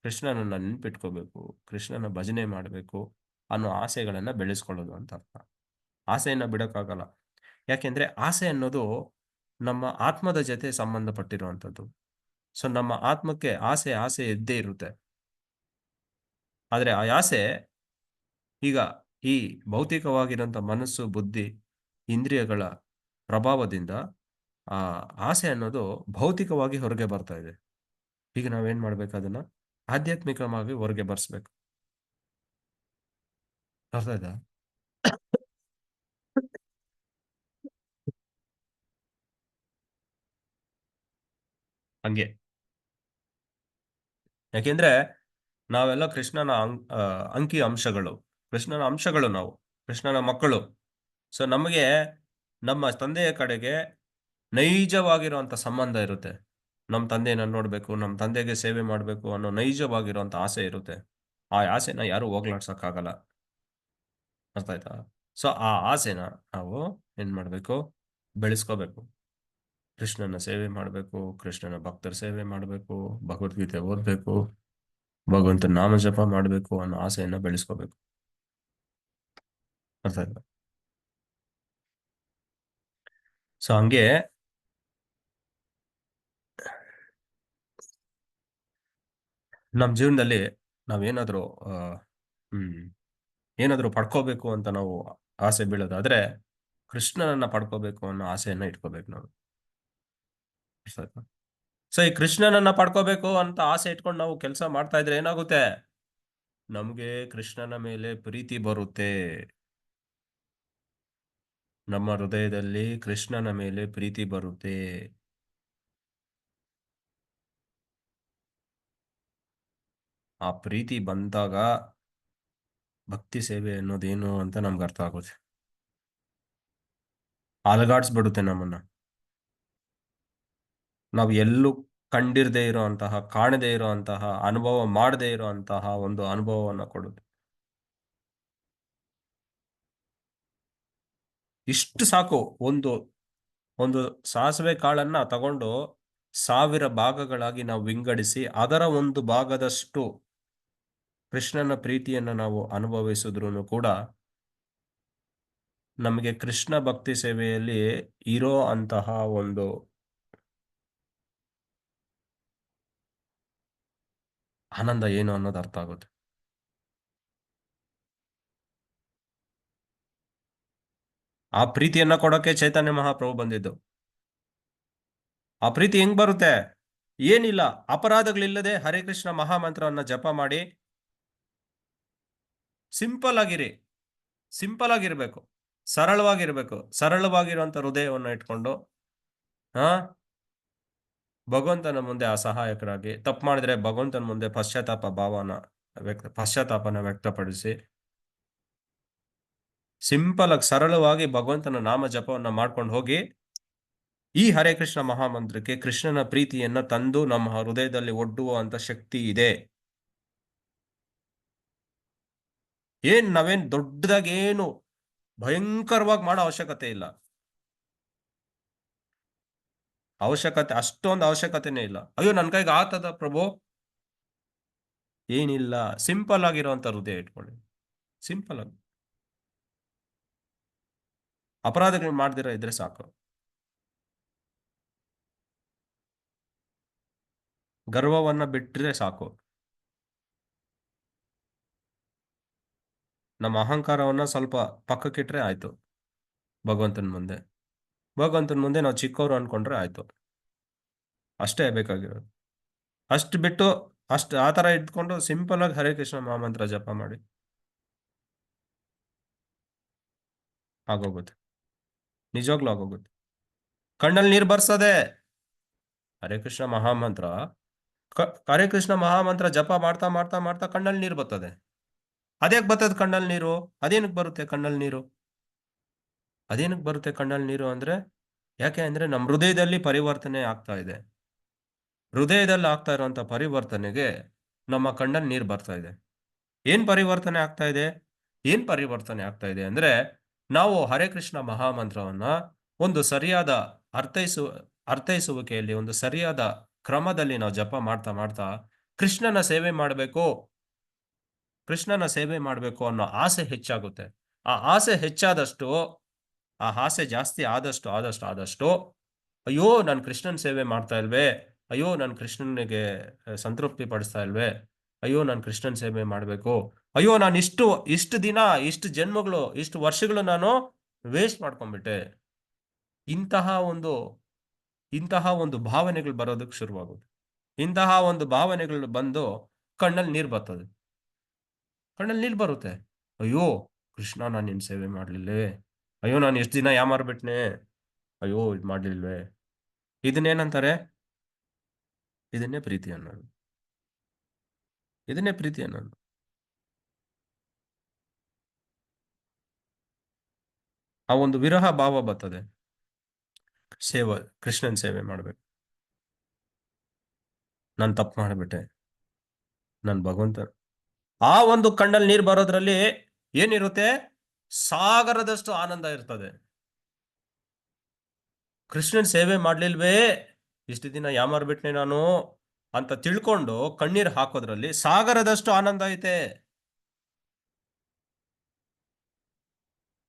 ಕೃಷ್ಣನನ್ನ ನೆನ್ಪಿಟ್ಕೋಬೇಕು, ಕೃಷ್ಣನ ಭಜನೆ ಮಾಡಬೇಕು ಅನ್ನೋ ಆಸೆಗಳನ್ನ ಬೆಳೆಸ್ಕೊಳ್ಳೋದು ಅಂತ ಅರ್ಥ. ಆಸೆಯನ್ನ ಬಿಡೋಕ್ಕಾಗಲ್ಲ. ಯಾಕೆಂದ್ರೆ ಆಸೆ ಅನ್ನೋದು ನಮ್ಮ ಆತ್ಮದ ಜೊತೆ ಸಂಬಂಧಪಟ್ಟಿರುವಂಥದ್ದು. ಸೊ ನಮ್ಮ ಆತ್ಮಕ್ಕೆ ಆಸೆ ಆಸೆ ಇದ್ದೇ ಇರುತ್ತೆ. ಆದ್ರೆ ಆ ಆಸೆ ಈಗ ಈ ಭೌತಿಕವಾಗಿರುವಂತ ಮನಸ್ಸು, ಬುದ್ಧಿ, ಇಂದ್ರಿಯಗಳ ಪ್ರಭಾವದಿಂದ ಆ ಆಸೆ ಅನ್ನೋದು ಭೌತಿಕವಾಗಿ ಹೊರಗೆ ಬರ್ತಾ ಇದೆ. ಈಗ ನಾವೇನ್ ಮಾಡ್ಬೇಕು ಅದನ್ನ? ಆಧ್ಯಾತ್ಮಿಕವಾಗಿ ಹೊರಗೆ ಬರ್ಸ್ಬೇಕು. ಅರ್ಥ ಆಯ್ತಾ? ಹಂಗೆ. ಯಾಕೆಂದ್ರೆ ನಾವೆಲ್ಲ ಕೃಷ್ಣನ ಅಂಕಿ ಅಂಶಗಳು, ಕೃಷ್ಣನ ಅಂಶಗಳು ನಾವು, ಕೃಷ್ಣನ ಮಕ್ಕಳು. ಸೊ ನಮಗೆ ನಮ್ಮ ತಂದೆಯ ಕಡೆಗೆ ನೈಜವಾಗಿರುವಂತ ಸಂಬಂಧ ಇರುತ್ತೆ. ನಮ್ಮ ತಂದೆಯನ್ನು ನೋಡ್ಬೇಕು, ನಮ್ಮ ತಂದೆಗೆ ಸೇವೆ ಮಾಡಬೇಕು ಅನ್ನೋ ನೈಜವಾಗಿರುವಂತ ಆಸೆ ಇರುತ್ತೆ. ಆ ಆಸೆನ ಯಾರು ಹೋಗ್ಲಾಡ್ಸಕ್ಕಾಗಲ್ಲ. ಅರ್ಥ ಆಯ್ತಾ? ಸೊ ಆ ಆಸೆನ ನಾವು ಏನ್ ಮಾಡ್ಬೇಕು ಬೆಳೆಸ್ಕೋಬೇಕು. ಕೃಷ್ಣನ ಸೇವೆ ಮಾಡಬೇಕು, ಕೃಷ್ಣನ ಭಕ್ತರ ಸೇವೆ ಮಾಡಬೇಕು, ಭಗವದ್ಗೀತೆ ಓದ್ಬೇಕು ಭಗವಂತನ ನಾಮ ಜಪ ಮಾಡಬೇಕು ಅನ್ನೋ ಆಸೆಯನ್ನ ಬೆಳೆಸ್ಕೋಬೇಕು ಅರ್ಥ ಆಯ್ತಾ ಸೊ ಹಂಗೆ ನಮ್ಮ ಜೀವನದಲ್ಲಿ ನಾವೇನಾದ್ರೂ ಹ್ಮ್, ಏನಾದ್ರೂ ಪಡ್ಕೋಬೇಕು ಅಂತ ನಾವು ಆಸೆ ಬೀಳೋದಾದ್ರೆ ಕೃಷ್ಣನನ್ನ ಪಡ್ಕೋಬೇಕು ಅನ್ನೋ ಆಸೆಯನ್ನ ಇಟ್ಕೋಬೇಕು ನಾವು? ಸೊ ಈ ಕೃಷ್ಣನನ್ನ ಪಡ್ಕೋಬೇಕು ಅಂತ ಆಸೆ ಇಟ್ಕೊಂಡು ನಾವು ಕೆಲಸ ಮಾಡ್ತಾ ಇದ್ರೆ ಏನಾಗುತ್ತೆ? ನಮ್ಗೆ ಕೃಷ್ಣನ ಮೇಲೆ ಪ್ರೀತಿ ಬರುತ್ತೆ. ನಮ್ಮ ಹೃದಯದಲ್ಲಿ ಕೃಷ್ಣನ ಮೇಲೆ ಪ್ರೀತಿ ಬರುತ್ತೆ. ಆ ಪ್ರೀತಿ ಬಂದಾಗ ಭಕ್ತಿ ಸೇವೆ ಅನ್ನೋದೇನು ಅಂತ ನಮ್ಗೆ ಅರ್ಥ ಆಗುತ್ತೆ. ಅಲಗಾಡ್ಸ್ಬಿಡುತ್ತೆ ನಮ್ಮನ್ನ. ನಾವು ಎಲ್ಲೂ ಕಂಡಿರದೇ ಇರುವಂತಹ ಕಾಣದೇ ಇರುವಂತಹ ಅನುಭವ ಮಾಡದೇ ಇರುವಂತಹ ಒಂದು ಅನುಭವವನ್ನ ಕೊಡುತ್ತೆ. ಇಷ್ಟು ಸಾಕು ಒಂದು ಒಂದು ಸಾಸಿವೆ ಕಾಳನ್ನ ತಗೊಂಡು ಸಾವಿರ ಭಾಗಗಳಾಗಿ ನಾವು ವಿಂಗಡಿಸಿ, ಅದರ ಒಂದು ಭಾಗದಷ್ಟು ಕೃಷ್ಣನ ಪ್ರೀತಿಯನ್ನ ನಾವು ಅನುಭವಿಸಿದ್ರು ಕೂಡ ನಮಗೆ ಕೃಷ್ಣ ಭಕ್ತಿ ಸೇವೆಯಲ್ಲಿ ಇರೋ ಅಂತಹ ಒಂದು ಆನಂದ ಏನು ಅನ್ನೋದು ಅರ್ಥ ಆಗುತ್ತೆ. ಆ ಪ್ರೀತಿಯನ್ನ ಕೊಡೋಕೆ ಚೈತನ್ಯ ಮಹಾಪ್ರಭು ಬಂದಿದ್ದು. ಆ ಪ್ರೀತಿ ಹೆಂಗ್ ಬರುತ್ತೆ? ಏನಿಲ್ಲ, ಅಪರಾಧಗಳಿಲ್ಲದೆ ಹರೇ ಕೃಷ್ಣ ಮಹಾಮಂತ್ರವನ್ನ ಜಪ ಮಾಡಿ ಸಿಂಪಲ್ ಆಗಿರಿ ಸಿಂಪಲ್ ಆಗಿರ್ಬೇಕು ಸರಳವಾಗಿರ್ಬೇಕು, ಸರಳವಾಗಿರುವಂತ ಹೃದಯವನ್ನು ಇಟ್ಕೊಂಡು, ಹಾ? ಭಗವಂತನ ಮುಂದೆ ಅಸಹಾಯಕರಾಗಿ, ತಪ್ಪು ಮಾಡಿದ್ರೆ ಭಗವಂತನ ಮುಂದೆ ಪಶ್ಚಾತ್ತಾಪ ಭಾವನ ವ್ಯಕ್ತ, ಪಶ್ಚಾತ್ತಾಪನ ವ್ಯಕ್ತಪಡಿಸಿ, ಸಿಂಪಲ್ ಆಗಿ ಸರಳವಾಗಿ ಭಗವಂತನ ನಾಮ ಜಪವನ್ನ ಮಾಡ್ಕೊಂಡು ಹೋಗಿ, ಈ ಹರೇ ಕೃಷ್ಣ ಮಹಾಮಂತ್ರಕ್ಕೆ ಕೃಷ್ಣನ ಪ್ರೀತಿಯನ್ನ ತಂದು ನಮ್ಮ ಹೃದಯದಲ್ಲಿ ಒಡ್ಡುವಂತ ಶಕ್ತಿ ಇದೆ. ಏನ್ ನಾವೇನ್ ದೊಡ್ಡದಾಗಿ ಏನು ಭಯಂಕರವಾಗಿ ಮಾಡೋ ಅವಶ್ಯಕತೆ ಇಲ್ಲ. ಅವಶ್ಯಕತೆ, ಅಷ್ಟೊಂದು ಅವಶ್ಯಕತೆನೇ ಇಲ್ಲ. ಅಯ್ಯೋ ನನ್ನ ಕೈಗೆ ಆತದ ಪ್ರಭು? ಏನಿಲ್ಲ. ಸಿಂಪಲ್ ಆಗಿರುವಂತ ಹೃದಯ ಇಟ್ಕೊಳ್ಳಿ. ಸಿಂಪಲ್ ಆಗಿ. ಅಪರಾಧಗಳು ಮಾಡ್ದಿರ ಇದ್ರೆ ಸಾಕು. ಗರ್ವವನ್ನ ಬಿಟ್ಟರೆ ಸಾಕು. ನಮ್ಮ ಅಹಂಕಾರವನ್ನ ಸ್ವಲ್ಪ ಪಕ್ಕಕ್ಕಿಟ್ರೆ ಆಯ್ತು ಭಗವಂತನ ಮುಂದೆ. ಭಗವಂತನ ಮುಂದೆ ನಾವು ಚಿಕ್ಕವರು ಅನ್ಕೊಂಡ್ರೆ ಆಯ್ತು. ಅಷ್ಟೇ ಬೇಕಾಗಿರೋದು. ಅಷ್ಟು ಬಿಟ್ಟು ಅಷ್ಟು ಆ ಥರ ಇಟ್ಕೊಂಡು ಸಿಂಪಲ್ ಆಗಿ ಹರೇ ಕೃಷ್ಣ ಮಹಾಮಂತ್ರ ಜಪ ಮಾಡಿ. ಆಗೋಗುತ್ತೆ. ನಿಜವಾಗ್ಲೂ ಆಗೋಗುತ್ತೆ. ಕಣ್ಣಲ್ಲಿ ನೀರು ಬರ್ಸದೆ. ಹರೇ ಕೃಷ್ಣ ಮಹಾಮಂತ್ರ. ಕ- ಹರೇ ಕೃಷ್ಣ ಮಹಾಮಂತ್ರ ಜಪ ಮಾಡ್ತಾ ಮಾಡ್ತಾ ಮಾಡ್ತಾ ಕಣ್ಣಲ್ಲಿ ನೀರು ಬರ್ತದೆ. ಅದೇ ಬರ್ತದೆ ಕಣ್ಣಲ್ಲಿ ನೀರು? ಅದೇನಕ್ಕೆ ಬರುತ್ತೆ ಕಣ್ಣಲ್ಲಿ ನೀರು? ಅದೇನಕ್ಕೆ ಬರುತ್ತೆ ಕಣ್ಣಲ್ಲಿ ನೀರು ಅಂದ್ರೆ? ಯಾಕೆ ಅಂದ್ರೆ ನಮ್ಮ ಹೃದಯದಲ್ಲಿ ಪರಿವರ್ತನೆ ಆಗ್ತಾ ಇದೆ. ಹೃದಯದಲ್ಲಿ ಆಗ್ತಾ ಇರುವಂತ ಪರಿವರ್ತನೆಗೆ ನಮ್ಮ ಕಣ್ಣಲ್ಲಿ ನೀರು ಬರ್ತಾ ಇದೆ. ಏನು ಪರಿವರ್ತನೆ ಆಗ್ತಾ ಇದೆ? ಏನು ಪರಿವರ್ತನೆ ಆಗ್ತಾ ಇದೆ ಅಂದ್ರೆ ನಾವು ಹರೇ ಕೃಷ್ಣ ಮಹಾಮಂತ್ರವನ್ನ ಒಂದು ಸರಿಯಾದ ಅರ್ಥೈಸು, ಅರ್ಥೈಸುವಿಕೆಯಲ್ಲಿ ಒಂದು ಸರಿಯಾದ ಕ್ರಮದಲ್ಲಿ ನಾವು ಜಪ ಮಾಡ್ತಾ ಮಾಡ್ತಾ ಕೃಷ್ಣನ ಸೇವೆ ಮಾಡಬೇಕು. ಕೃಷ್ಣನ ಸೇವೆ ಮಾಡಬೇಕು ಅನ್ನೋ ಆಸೆ ಹೆಚ್ಚಾಗುತ್ತೆ. ಆ ಆಸೆ ಹೆಚ್ಚಾದಷ್ಟು ಆ ಆಸೆ ಜಾಸ್ತಿ ಆದಷ್ಟು ಆದಷ್ಟು ಆದಷ್ಟು, ಅಯ್ಯೋ ನಾನು ಕೃಷ್ಣನ ಸೇವೆ ಮಾಡ್ತಾ ಇಲ್ವೇ, ಅಯ್ಯೋ ನಾನು ಕೃಷ್ಣನಿಗೆ ಸಂತೃಪ್ತಿ ಪಡಿಸ್ತಾ ಇಲ್ವೇ, ಅಯ್ಯೋ ನಾನು ಕೃಷ್ಣನ ಸೇವೆ ಮಾಡಬೇಕು, ಅಯ್ಯೋ ನಾನು ಇಷ್ಟು ಇಷ್ಟು ದಿನ, ಇಷ್ಟು ಜನ್ಮಗಳು, ಇಷ್ಟು ವರ್ಷಗಳು ನಾನು ವೇಸ್ಟ್ ಮಾಡ್ಕೊಂಡ್ಬಿಟ್ಟೆ. ಇಂತಹ ಒಂದು ಇಂತಹ ಒಂದು ಭಾವನೆಗಳು ಬರೋದಕ್ಕೆ ಶುರುವಾಗುತ್ತೆ ಇಂತಹ ಒಂದು ಭಾವನೆಗಳು ಬಂದು ಕಣ್ಣಲ್ಲಿ ನೀರು ಬರ್ತದೆ. ಕಣ್ಣಲ್ಲಿ ನೀರು ಬರುತ್ತೆ. ಅಯ್ಯೋ ಕೃಷ್ಣ ನಾನು ನಿನ್ನ ಸೇವೆ ಮಾಡ್ಲಿಲ್ಲೇ. ಅಯ್ಯೋ, ನಾನು ಎಷ್ಟು ದಿನ ಯಾಮಾರ್ಬಿಟ್ನೆ ಅಯ್ಯೋ, ಇದು ಮಾಡ್ಲಿಲ್ವೇ? ಇದನ್ನೇನಂತಾರೆ? ಇದನ್ನೇ ಪ್ರೀತಿ ಅನ್ನೋದು. ಇದನ್ನೇ ಪ್ರೀತಿ ಅನ್ನೋದು. ಆ ಒಂದು ವಿರಹ ಭಾವ ಬರ್ತದೆ. ಸೇವ, ಕೃಷ್ಣನ್ ಸೇವೆ ಮಾಡ್ಬೇಕು. ನಾನು ತಪ್ಪು ಮಾಡಿಬಿಟ್ಟೆ. ನನ್ ಭಗವಂತ ಆ ಒಂದು ಕಣ್ಣಲ್ಲಿ ನೀರು ಬರೋದ್ರಲ್ಲಿ ಏನಿರುತ್ತೆ? ಸಾಗರದಷ್ಟು ಆನಂದ ಇರ್ತದೆ. ಕೃಷ್ಣನ್ ಸೇವೆ ಮಾಡ್ಲಿಲ್ವೇ? ಇಷ್ಟು ದಿನ ಯಾಮಾರ್ಬಿಟ್ನೆ ನಾನು? ಅಂತ ತಿಳ್ಕೊಂಡು ಕಣ್ಣೀರ್ ಹಾಕೋದ್ರಲ್ಲಿ ಸಾಗರದಷ್ಟು ಆನಂದ ಐತೆ.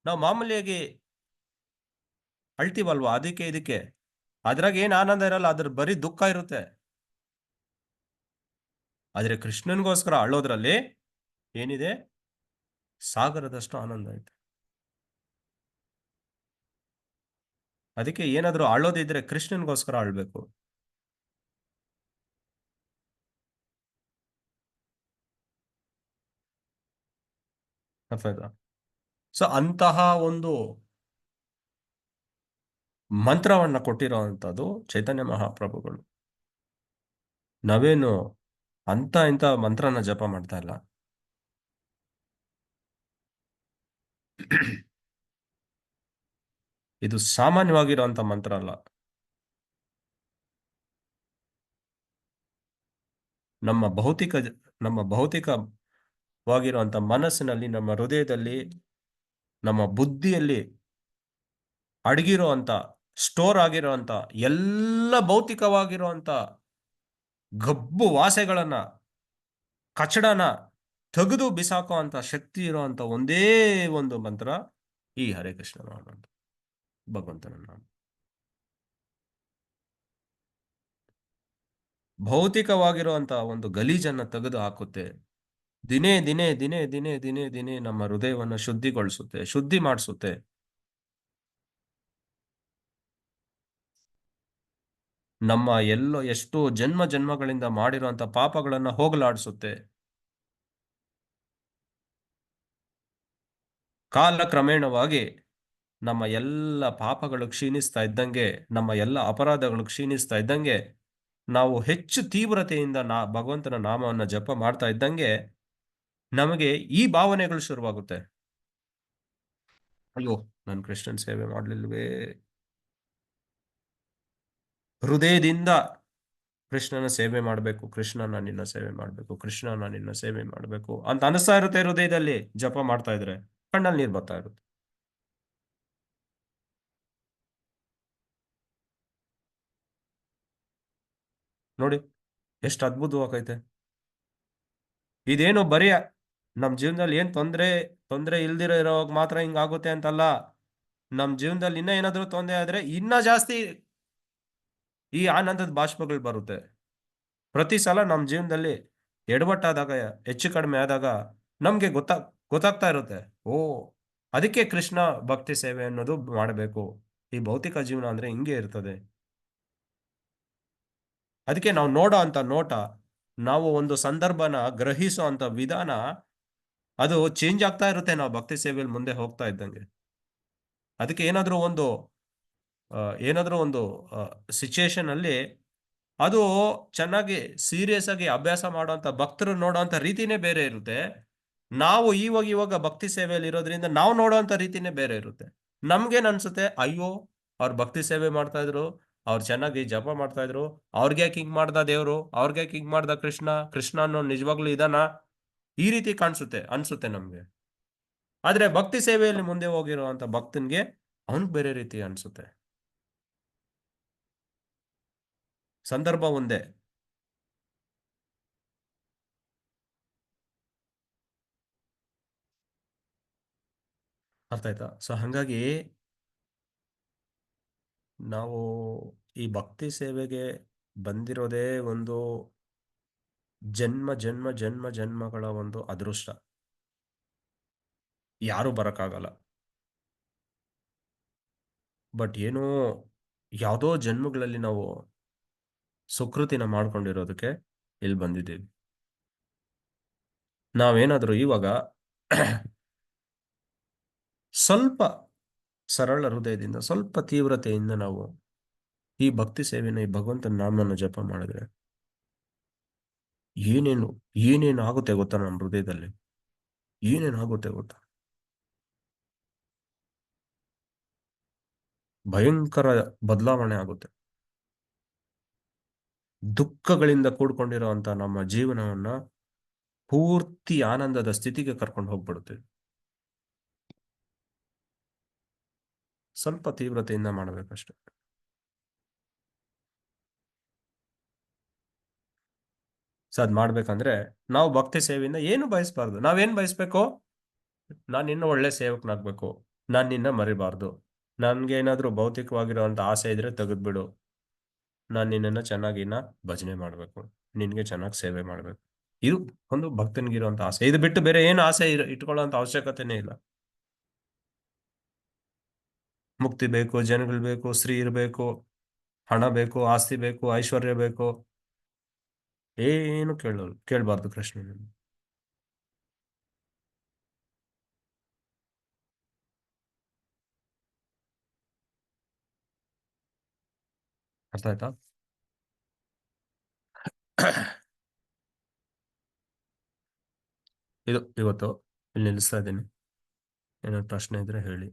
ನಾವು ಮಾಮೂಲಿಯಾಗಿ ಅಳ್ತೀವಲ್ವಾ ಅದಕ್ಕೆ ಇದಕ್ಕೆ? ಅದ್ರಾಗ ಏನ್ ಆನಂದ ಇರಲ್ಲ, ಅದ್ರ ಬರೀ ದುಃಖ ಇರುತ್ತೆ. ಆದ್ರೆ ಕೃಷ್ಣನ್ಗೋಸ್ಕರ ಅಳೋದ್ರಲ್ಲಿ ಏನಿದೆ? ಸಾಗರದಷ್ಟು ಆನಂದ ಐತೆ. ಅದಕ್ಕೆ ಏನಾದರೂ ಅಳೋದಿದ್ರೆ ಕೃಷ್ಣನ್ಗೋಸ್ಕರ ಆಳ್ಬೇಕು. ಸೊ ಅಂತಹ ಒಂದು ಮಂತ್ರವನ್ನ ಕೊಟ್ಟಿರೋವಂಥದ್ದು ಚೈತನ್ಯ ಮಹಾಪ್ರಭುಗಳು. ನಾವೇನು ಅಂತ ಇಂಥ ಮಂತ್ರನ ಜಪ ಮಾಡ್ತಾ ಇಲ್ಲ. ಇದು ಸಾಮಾನ್ಯವಾಗಿರುವಂತ ಮಂತ್ರ ಅಲ್ಲ. ನಮ್ಮ ಭೌತಿಕ ನಮ್ಮ ಭೌತಿಕವಾಗಿರುವಂತ ಮನಸ್ಸಿನಲ್ಲಿ, ನಮ್ಮ ಹೃದಯದಲ್ಲಿ, ನಮ್ಮ ಬುದ್ಧಿಯಲ್ಲಿ ಅಡಗಿರುವಂತ ಸ್ಟೋರ್ ಆಗಿರುವಂತ, ಎಲ್ಲ ಭೌತಿಕವಾಗಿರುವಂತ ಗಬ್ಬು ವಾಸೆಗಳನ್ನ, ಕಚಡನ ತೆಗೆದು ಬಿಸಾಕೋ ಅಂತ ಶಕ್ತಿ ಇರುವಂತ ಒಂದೇ ಒಂದು ಮಂತ್ರ ಈ ಹರೇ ಕೃಷ್ಣ ನಾಮ ಭಗವಂತನ ನಾಮ ಭೌತಿಕವಾಗಿರುವಂತ ಒಂದು ಗಲೀಜನ್ನ ತೆಗೆದು ಹಾಕುತ್ತೆ. ದಿನೇ ದಿನೇ ದಿನೇ ದಿನೇ ದಿನೇ ದಿನೇ ನಮ್ಮ ಹೃದಯವನ್ನ ಶುದ್ಧಿಗೊಳಿಸುತ್ತೆ, ಶುದ್ಧಿ ಮಾಡಿಸುತ್ತೆ. ನಮ್ಮ ಎಲ್ಲೋ ಎಷ್ಟೋ ಜನ್ಮ ಜನ್ಮಗಳಿಂದ ಮಾಡಿರುವಂತ ಪಾಪಗಳನ್ನ ಹೋಗಲಾಡಿಸುತ್ತೆ. ಕಾಲ ಕ್ರಮೇಣವಾಗಿ ನಮ್ಮ ಎಲ್ಲ ಪಾಪಗಳು ಕ್ಷೀಣಿಸ್ತಾ ಇದ್ದಂಗೆ, ನಮ್ಮ ಎಲ್ಲ ಅಪರಾಧಗಳು ಕ್ಷೀಣಿಸ್ತಾ ಇದ್ದಂಗೆ, ನಾವು ಹೆಚ್ಚು ತೀವ್ರತೆಯಿಂದ ನಾ, ಭಗವಂತನ ನಾಮವನ್ನು ಜಪ ಮಾಡ್ತಾ ಇದ್ದಂಗೆ ನಮಗೆ ಈ ಭಾವನೆಗಳು ಶುರುವಾಗುತ್ತೆ. ಅಯ್ಯೋ, ನಾನು ಕೃಷ್ಣನ್ ಸೇವೆ ಮಾಡಲಿಲ್ವೇ? ಹೃದಯದಿಂದ ಕೃಷ್ಣನ ಸೇವೆ ಮಾಡಬೇಕು, ಕೃಷ್ಣನ ನಿನ್ನ ಸೇವೆ ಮಾಡಬೇಕು, ಕೃಷ್ಣನ ನಿನ್ನ ಸೇವೆ ಮಾಡಬೇಕು ಅಂತ ಅನಿಸ್ತಾ ಇರುತ್ತೆ ಹೃದಯದಲ್ಲಿ ಜಪ ಮಾಡ್ತಾ ಇದ್ರೆ. ಕಣ್ಣಲ್ಲಿ ನೀರು ಬರ್ತಾ ಇರುತ್ತೆ. ನೋಡಿ, ಎಷ್ಟು ಅದ್ಭುತವಾಗೈತೆ. ಇದೇನು ಬರೀ ನಮ್ಮ ಜೀವನದಲ್ಲಿ ಏನು ತೊಂದರೆ ತೊಂದರೆ ಇಲ್ದಿರೋ ಇರೋವಾಗ ಮಾತ್ರ ಹಿಂಗಾಗುತ್ತೆ ಅಂತಲ್ಲ. ನಮ್ಮ ಜೀವನದಲ್ಲಿ ಇನ್ನ ಏನಾದರೂ ತೊಂದರೆ ಆದರೆ ಇನ್ನ ಜಾಸ್ತಿ ಈ ಆನಂದದ ಬಾಷ್ಪಗಳು ಬರುತ್ತೆ. ಪ್ರತಿ ಸಲ ನಮ್ಮ ಜೀವನದಲ್ಲಿ ಎಡವಟ್ಟಾದಾಗ, ಹೆಚ್ಚು ಕಡಿಮೆ ಆದಾಗ ನಮಗೆ ಗೊತ್ತಾ ಗೊತ್ತಾಗ್ತಾ ಇರುತ್ತೆ. ಓ, ಅದಕ್ಕೆ ಕೃಷ್ಣ ಭಕ್ತಿ ಸೇವೆ ಅನ್ನೋದು ಮಾಡಬೇಕು. ಈ ಭೌತಿಕ ಜೀವನ ಅಂದ್ರೆ ಹಿಂಗೆ ಇರ್ತದೆ. ಅದಕ್ಕೆ ನಾವು ನೋಡೋ ಅಂತ ನೋಟ, ನಾವು ಒಂದು ಸಂದರ್ಭನ ಗ್ರಹಿಸೋ ಅಂತ ವಿಧಾನ, ಅದು ಚೇಂಜ್ ಆಗ್ತಾ ಇರುತ್ತೆ ನಾವು ಭಕ್ತಿ ಸೇವೆಯಲ್ಲಿ ಮುಂದೆ ಹೋಗ್ತಾ ಇದ್ದಂಗೆ. ಅದಕ್ಕೆ ಏನಾದರೂ ಒಂದು ಏನಾದರೂ ಒಂದು ಸಿಚುಯೇಷನ್ ಅಲ್ಲಿ ಅದು ಚೆನ್ನಾಗಿ ಸೀರಿಯಸ್ ಆಗಿ ಅಭ್ಯಾಸ ಮಾಡುವಂತ ಭಕ್ತರು ನೋಡುವಂತ ರೀತಿನೇ ಬೇರೆ ಇರುತ್ತೆ. ನಾವು ಇವಾಗ ಇವಾಗ ಭಕ್ತಿ ಸೇವೆಯಲ್ಲಿ ಇರೋದ್ರಿಂದ ನಾವು ನೋಡುವಂತ ರೀತಿನೇ ಬೇರೆ ಇರುತ್ತೆ. ನಮ್ಗೇನ್ ಅನ್ಸುತ್ತೆ? ಅಯ್ಯೋ, ಅವ್ರು ಭಕ್ತಿ ಸೇವೆ ಮಾಡ್ತಾ ಇದ್ರು, ಅವ್ರು ಚೆನ್ನಾಗಿ ಜಪ ಮಾಡ್ತಾ ಇದ್ರು, ಅವ್ರಿಗೆ ಹಿಂಗ್ ಮಾಡ್ದ ದೇವ್ರು, ಅವ್ರಿಗೆ ಹಿಂಗ್ ಮಾಡ್ದ ಕೃಷ್ಣ ಕೃಷ್ಣ ಅನ್ನೋ ನಿಜವಾಗ್ಲೂ ಇದಾನ ಈ ರೀತಿ ಕಾಣಿಸುತ್ತೆ, ಅನ್ಸುತ್ತೆ ನಮ್ಗೆ. ಆದ್ರೆ ಭಕ್ತಿ ಸೇವೆಯಲ್ಲಿ ಮುಂದೆ ಹೋಗಿರುವಂತ ಭಕ್ತನ್ಗೆ ಅವನ್ಗೆ ಬೇರೆ ರೀತಿ ಅನ್ಸುತ್ತೆ. ಸಂದರ್ಭ ಒಂದೇ. ಅರ್ಥ ಆಯ್ತಾ? ಸೊ ಹಂಗಾಗಿ ನಾವು ಈ ಭಕ್ತಿ ಸೇವೆಗೆ ಬಂದಿರೋದೇ ಒಂದು ಜನ್ಮ ಜನ್ಮ ಜನ್ಮ, ಜನ್ಮಗಳ ಒಂದು ಅದೃಷ್ಟ. ಯಾರು ಬರಕ್ಕಾಗಲ್ಲ. ಬಟ್ ಏನೋ ಯಾವುದೋ ಜನ್ಮಗಳಲ್ಲಿ ನಾವು ಸುಕೃತಿನ ಮಾಡ್ಕೊಂಡಿರೋದಕ್ಕೆ ಇಲ್ಲಿ ಬಂದಿದ್ದೀವಿ. ನಾವೇನಾದರೂ ಇವಾಗ ಸ್ವಲ್ಪ ಸರಳ ಹೃದಯದಿಂದ, ಸ್ವಲ್ಪ ತೀವ್ರತೆಯಿಂದ ನಾವು ಈ ಭಕ್ತಿ ಸೇವೆನ, ಈ ಭಗವಂತನ ನಾಮನ ಜಪ ಮಾಡಿದ್ರೆ ಏನೇನು ಏನೇನು ಆಗುತ್ತೆ ಗೊತ್ತಾ ನಮ್ಮ ಹೃದಯದಲ್ಲಿ? ಏನೇನು ಆಗುತ್ತೆ ಗೊತ್ತಾ? ಭಯಂಕರ ಬದಲಾವಣೆ ಆಗುತ್ತೆ. ದುಃಖಗಳಿಂದ ಕೂಡ್ಕೊಂಡಿರುವಂತ ನಮ್ಮ ಜೀವನವನ್ನ ಪೂರ್ತಿ ಆನಂದದ ಸ್ಥಿತಿಗೆ ಕರ್ಕೊಂಡು ಹೋಗ್ಬಿಡುತ್ತೆ. ಸ್ವಲ್ಪ ತೀವ್ರತೆಯಿಂದ ಮಾಡಬೇಕಷ್ಟೆ. ಸೊ ಅದ್ ಮಾಡ್ಬೇಕಂದ್ರೆ ನಾವು ಭಕ್ತಿ ಸೇವೆಯಿಂದ ಏನು ಬಯಸ್ಬಾರ್ದು. ನಾವೇನ್ ಬಯಸ್ಬೇಕು? ನಾನು ನಿನ್ನ ಒಳ್ಳೆ ಸೇವಕನಾಗ್ಬೇಕು. ನಾನ್ ನಿನ್ನ ಮರಿಬಾರ್ದು. ನನ್ಗೆ ಏನಾದ್ರೂ ಭೌತಿಕವಾಗಿರುವಂತ ಆಸೆ ಇದ್ರೆ ತೆಗೆದ್ಬಿಡು. ನಾನ್ ನಿನ್ನನ್ನ ಇನ್ನ ಭಜನೆ ಮಾಡ್ಬೇಕು. ನಿನ್ಗೆ ಚೆನ್ನಾಗಿ ಸೇವೆ ಮಾಡ್ಬೇಕು. ಇದು ಒಂದು ಭಕ್ತನಿಗಿರುವಂತ ಆಸೆ. ಇದು ಬಿಟ್ಟು ಬೇರೆ ಏನು ಆಸೆ ಇಟ್ಕೊಳ್ಳೋ ಅವಶ್ಯಕತೆನೇ ಇಲ್ಲ. ಮುಕ್ತಿ ಬೇಕು, ಜನಗಳು ಬೇಕು, ಸ್ತ್ರೀ ಇರಬೇಕು, ಹಣ ಬೇಕು, ಆಸ್ತಿ ಬೇಕು, ಐಶ್ವರ್ಯ ಬೇಕು. ಏನು ಕೇಳೋರು ಕೇಳಬಾರ್ದು ಕೃಷ್ಣನ ಅರ್ಥ ಆಯ್ತಾ? ಇದು, ಇವತ್ತು ಇಲ್ಲಿ ನಿಲ್ಲಿಸ್ತಾ ಇದ್ದೀನಿ. ಏನಾದ್ರು ಪ್ರಶ್ನೆ ಇದ್ರೆ ಹೇಳಿ.